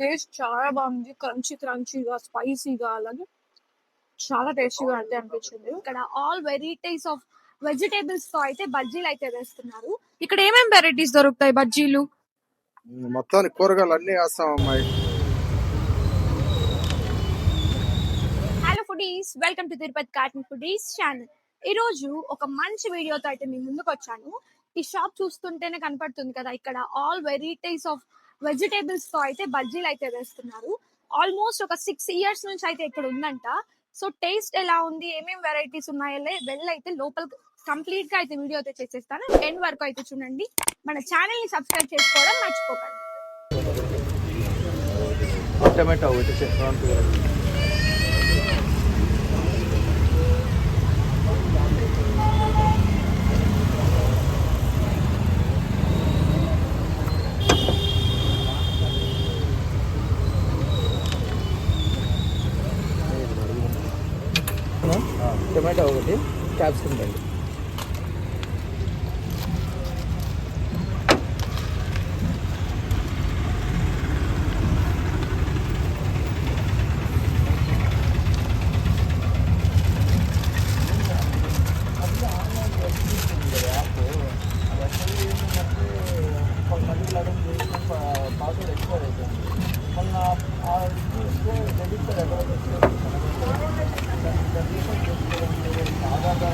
Taste చాలా బాగుంది. Crunchy క్రంచీగా స్పైసీగా అలాగే చాలా టేస్టీగా అయితే అనిపించింది. ఇక్కడ ఆల్ వెరైటీస్ ఆఫ్ వెజిటేబుల్స్తో అయితే బజ్జీలు అయితే వేస్తున్నారు. ఇక్కడ ఏమేమి వెరైటీస్ దొరుకుతాయి బజ్జీలు? మొత్తానికి కూరగాయలు అన్ని వేస్తాం అమ్మాయి. Hello foodies welcome to Tirupati carton foodies channel ఈ రోజు ఒక మంచి వీడియోతో అయితే మీ ముందుకు వచ్చాను. ఈ షాప్ చూస్తుంటేనే కనపడుతుంది కదా ఇక్కడ ఆల్ వెరైటీస్ ఆఫ్ వెజిటేబుల్స్తో అయితే బజ్జీలు అయితే వేస్తున్నారు. ఆల్మోస్ట్ ఒక సిక్స్ ఇయర్స్ నుంచి అయితే ఇక్కడ ఉందంట. సో టేస్ట్ ఎలా ఉంది? ఏమేమి వెరైటీస్ ఉన్నాయో? వెళ్ళైతే అయితే లోపల కంప్లీట్గా అయితే వీడియో అయితే చేసేస్తాను. ఎండ్ వరకు అయితే చూడండి. మన ఛానల్ని సబ్స్క్రైబ్ చేసుకోవడం మర్చిపోకండి. టమాటో ఒకటి టమాటో ఒకటి. క్యాప్సికమ్ రెండు హాయ్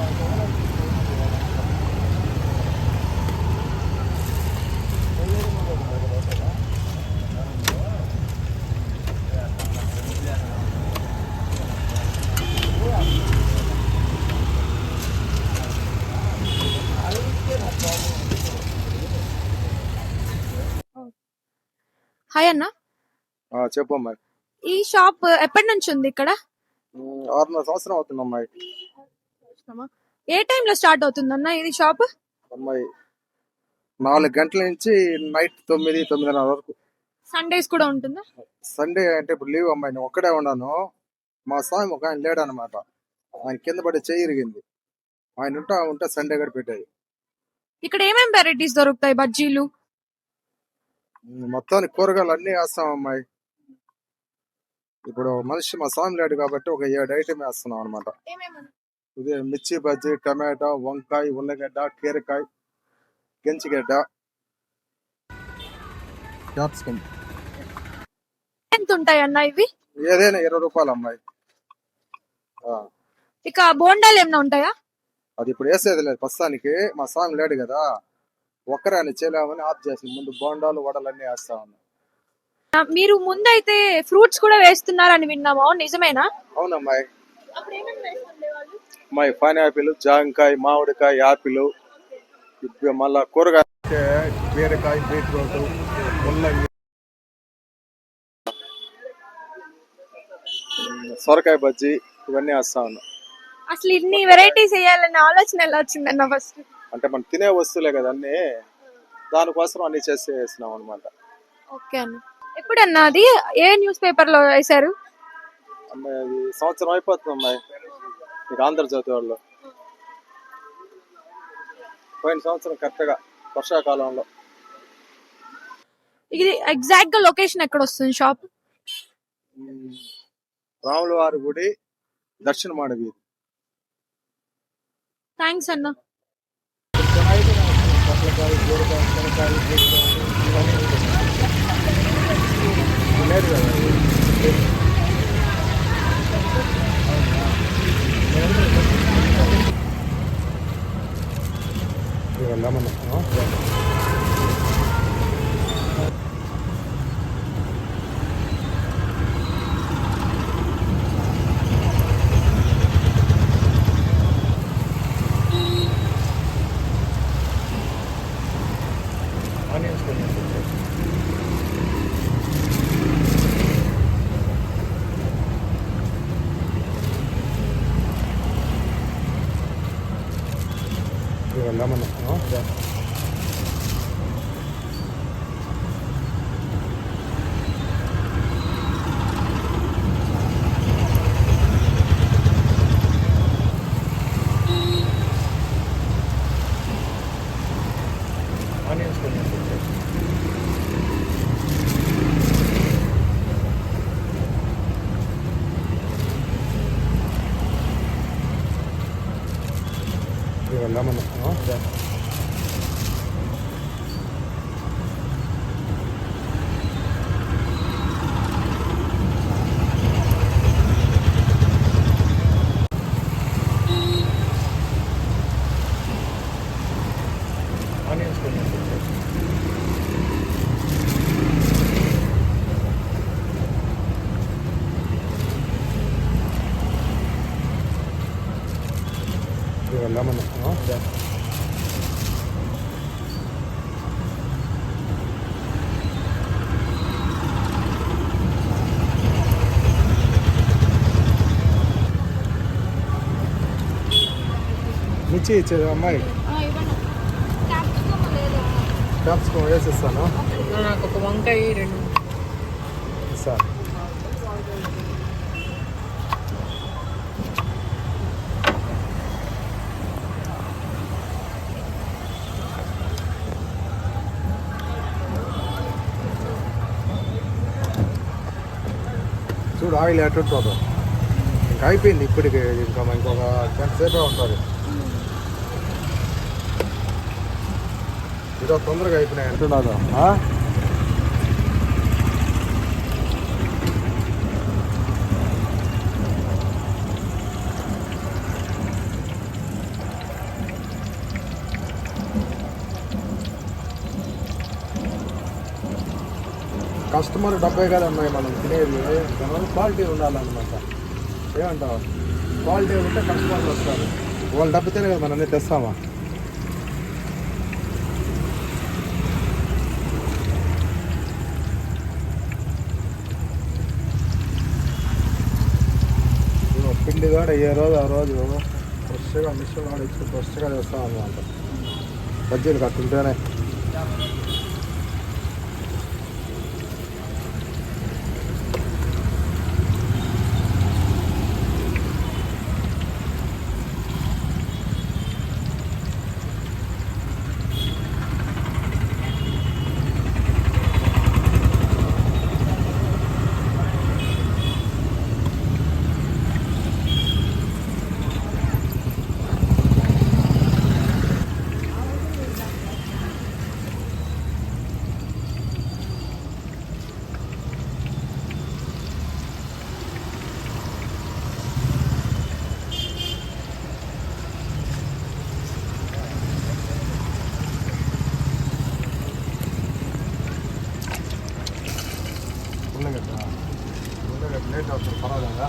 అన్న. ఈ షాప్ ఎప్పటి నుంచి ఉంది ఇక్కడ? ఆరున్నర సంవత్సరం అవుతుంది అమ్మాయి. ఏ టైంలో స్టార్ట్ అవుతుంది అన్న ఇది షాప్? అమ్మాయి నాలుగు గంటల నుంచి నైట్ తొమ్మిది తొమ్మిదిన్నర వరకు. సండేస్ కూడా ఉంటుందా? సండే అంటే ఇప్పుడు లీవ్ అమ్మాయి నేను ఒక్కడే ఉన్నాను. మా స్వామి ఒక ఆయన లేడు అనమాట ఆయన కింద పడి చేయి ఇరిగింది. ఆయన ఉంటా ఉంటే సండే కూడా పెట్టాయి. ఇక్కడ ఏమేమి వెరైటీస్ దొరుకుతాయి? బజ్జీలు? మొత్తానికి కూరగాయలు అన్ని వేస్తాం అమ్మాయి. ఇప్పుడు మనిషి మా స్వామి లేడు కాబట్టి ఒక ఏడు ఐటమ్ వేస్తున్నాం అనమాట ఇది మిర్చి బజ్జీ టమాటో వంకాయ ఉల్లగడ్డ కీరకాయ గెంచిగడ్డ క్యాప్సికమ్ ఎంత ఉంటాయి అన్న ఇవి? ఏదైనా ఇరవై రూపాయలు అమ్మాయి. ఆ, ఇక బోండాలు ఏమైనా ఉంటాయా? అది ఇప్పుడు వేసేది లేదు. ప్రస్తుతానికి మా స్వామి లేడు కదా. ఒక్కరే అని చేయలేమని ఆఫ్ చేసి ముందు బోండాలు వడలు అన్ని వేస్తా ఉన్నాం. మీరు ముందైతే ఫ్రూట్స్ కూడా వేస్తున్నారని విన్నాము. నిజమేనా? అవునమ్మాయి. అమ్మాయి పైనాపిల్ జాంకాయ మామిడికాయ యాపిల్ ఇప్పుడు మళ్ళా కూరగాయ బీరకాయ బీట్రూట్ ముల్లంగి. సొరకాయ బజ్జీ ఇవన్నీ వేస్తా ఉన్నాం. అసలు ఇన్ని వెరైటీస్ వేయాలనే ఆలోచన ఎలా వచ్చిందన్న ఫస్ట్ అంటే మనం తినే వస్తువులే కదా అన్ని దానికోసం అన్ని చేసి వేసినాం అనమాట ఓకే అన్న. ఎప్పుడన్నా అది ఏ న్యూస్ పేపర్లో వేశారు సంవత్సరం అయిపోతుంది అమ్మాయి. మీకు ఆంధ్రజ్యోతి వాళ్ళు పోయిన సంవత్సరం కరెక్ట్గా వర్షాకాలంలో. ఇది ఎగ్జాక్ట్గా లొకేషన్ ఎక్కడ వస్తుంది షాప్ రాముల వారి గుడి దర్శనమాడ వీధి థ్యాంక్స్ అన్న. లెమన్ మిర్చి ఇచ్చేది అమ్మాయి ఇవ్వండి క్యాప్సికమ్ లేదా క్యాప్సికం వేసిస్తాను నాకు ఒక వంకాయ రెండు సార్ ఇప్పుడు ఆయిల్ ఎట్టుంటుందో ఇంకా అయిపోయింది ఇప్పటికి. ఇంకా ఇంకొక గంట సేపే ఉంటుంది. ఇదో తొందరగా అయిపోయినాయి. అంటున్నాదా కస్టమర్ డబ్బే కదా ఉన్నాయి మనం తినేది. మనం క్వాలిటీ ఉండాలన్నమాట. ఏమంటావు? క్వాలిటీ ఉంటే కస్టమర్లు వస్తారు. వాళ్ళు డబ్బుతేనే కదా మనం అన్నీ తెస్తామా పిండి కూడా ఏ రోజు ఆ రోజు ఫ్రెష్గా మిషన్ కూడా ఇచ్చి ఫ్రెష్గా తెస్తాం అన్నమాట బజ్జీలు కట్టుంటేనే ಲೇಟ್ ಆಗ್ತದೆ ಪರವಾಗಿಲ್ಲ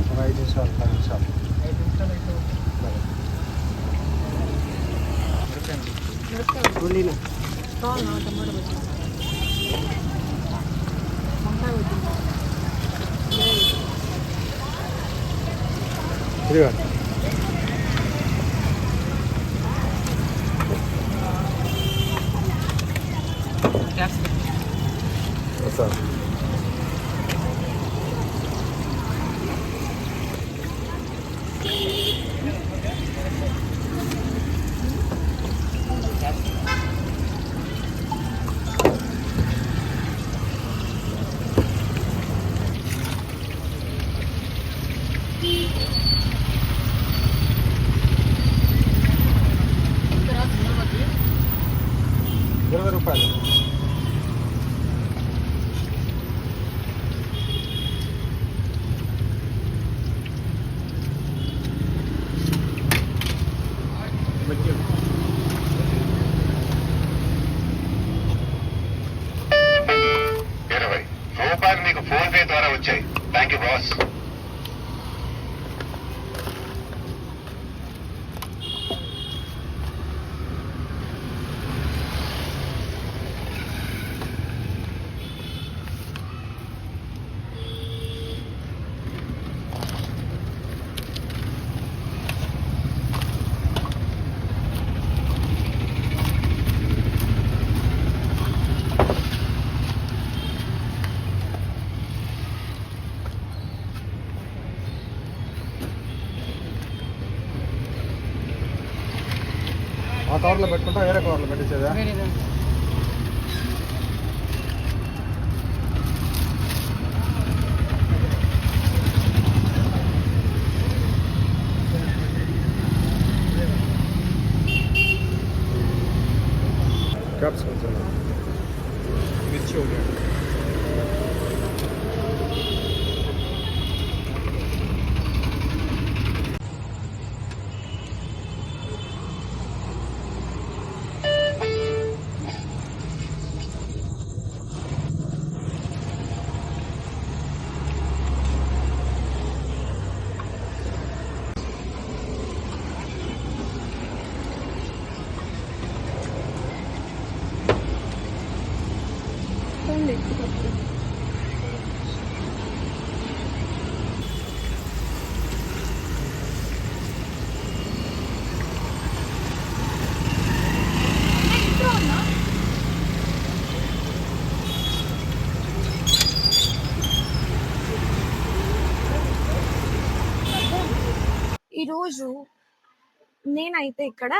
ಒಂದು ಐದು ನಿಮಿಷ ಒಂದು ಐದು ನಿಮಿಷ ಐದು ನಿಮಿಷ ತಿರುಗಾಡಿ What's up? ఇరవై కవర్లో పెట్టుకుంటా వేరే కవర్లో పెట్టించేదా వేరేదా? క్యాప్సికమ్ ఈరోజు నేనైతే ఇక్కడ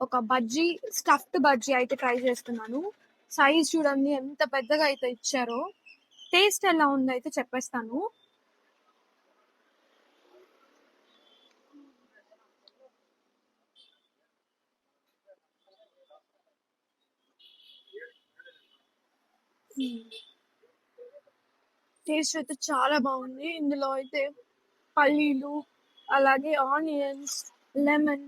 ఒక బజ్జీ స్టఫ్డ్ బజ్జీ అయితే ట్రై చేస్తున్నాను. సైజ్ చూడండి ఎంత పెద్దగా అయితే ఇచ్చారో టేస్ట్ ఎలా ఉందో అయితే చెప్పేస్తాను. Hmm. టేస్ట్ అయితే చాలా బాగుంది. ఇందులో అయితే పల్లీలు అలాగే ఆనియన్స్ లెమన్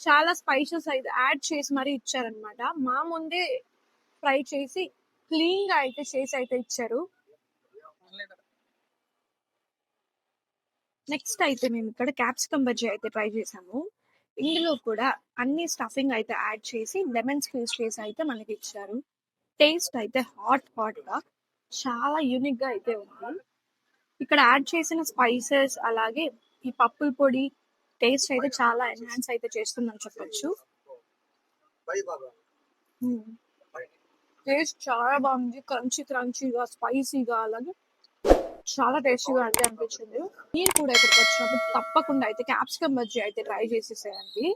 చాలా స్పైసెస్ అయితే యాడ్ చేసి మరీ ఇచ్చారనమాట మా ముందే ఫ్రై చేసి క్లీన్గా అయితే చేసి అయితే ఇచ్చారు. నెక్స్ట్ అయితే మేము ఇక్కడ క్యాప్సికమ్ బజ్జీ అయితే ట్రై చేసాము. ఇందులో కూడా అన్ని స్టఫింగ్ అయితే యాడ్ చేసి లెమన్ స్క్వీజ్ చేసి అయితే మనకి ఇచ్చారు. టేస్ట్ అయితే హాట్ హాట్గా చాలా యూనిక్గా అయితే ఉంది. ఇక్కడ యాడ్ చేసిన స్పైసెస్ అలాగే ఈ పప్పుల పొడి టేస్ట్ అయితే చాలా ఎన్హాన్స్ అయితే చేస్తుందని చెప్పొచ్చు. టేస్ట్ చాలా బాగుంది. క్రంచీ క్రంచీగా స్పైసీగా అలాగే చాలా టేస్టీగా అయితే అనిపించింది. మీరు కూడా ఇక్కడికి వచ్చినప్పుడు తప్పకుండా అయితే క్యాప్సికమ్ బజ్జీ అయితే ట్రై చేసేసేయండి.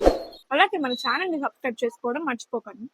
అలాగే మన ఛానల్ని సబ్స్క్రైబ్ చేసుకోవడం మర్చిపోకండి.